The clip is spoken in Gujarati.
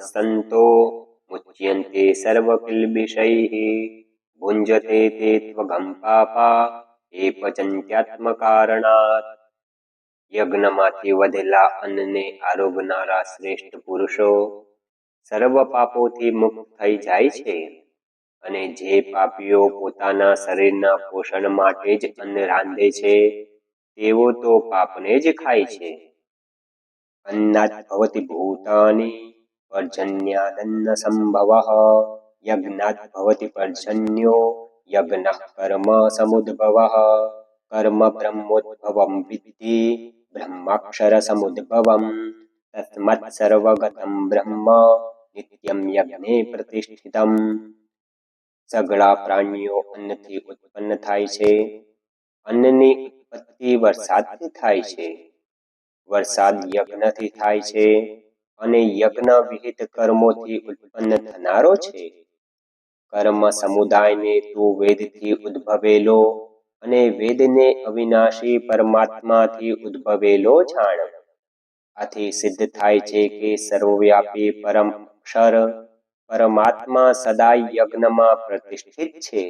સંતો મુચ્યન્તે ભુંજતે તે ત્વગમ પાપા એ પચંત્યાત્મ કારણાત યજ્ઞમાંથી વધેલા અન્નને આરોગનારા શ્રેષ્ઠ પુરુષો સર્વ પાપોથી મુક્ત થઈ જાય છે અને જે પાપીઓ પોતાના શરીરના પોષણ માટે જ અન્ન રાંધે છે, તેઓ તો પાપને જ ખાય છે। અન્નાત ભવતી ભૂતાની પર્જન્યાદન્ન સંભવ યજ્ઞાત ભવતી પર્જન્યો યજ્ઞ કર્મ સમુદ્ભવ કર્મ બ્રહ્મોદ્ભવમ વિદ્ધિ બ્રહ્માક્ષર સમુદ્ભવમ તસ્મત સર્વગતમ બ્રહ્મ નિત્યમ યજ્ઞે પ્રતિષ્ઠિતમ સગળા પ્રાણીઓ અન્નથી ઉત્પન્ન થાય છે અન્નની ઉત્પત્તિ વરસાદથી થાય છે વરસાદ યજ્ઞથી થાય છે અને યજ્ઞ વિહિત કર્મોથી ઉત્પન્ન થનારો છે. કર્મ સમુદાયને તું વેદથી ઉદ્ભવેલો અને વેદને અવિનાશી પરમાત્માથી ઉદ્ભવેલો જાણ. આથી સિદ્ધ થાય છે કે સર્વવ્યાપી પરમ પરમાત્મા સદાય યજ્ઞમાં પ્રતિષ્ઠિત છે.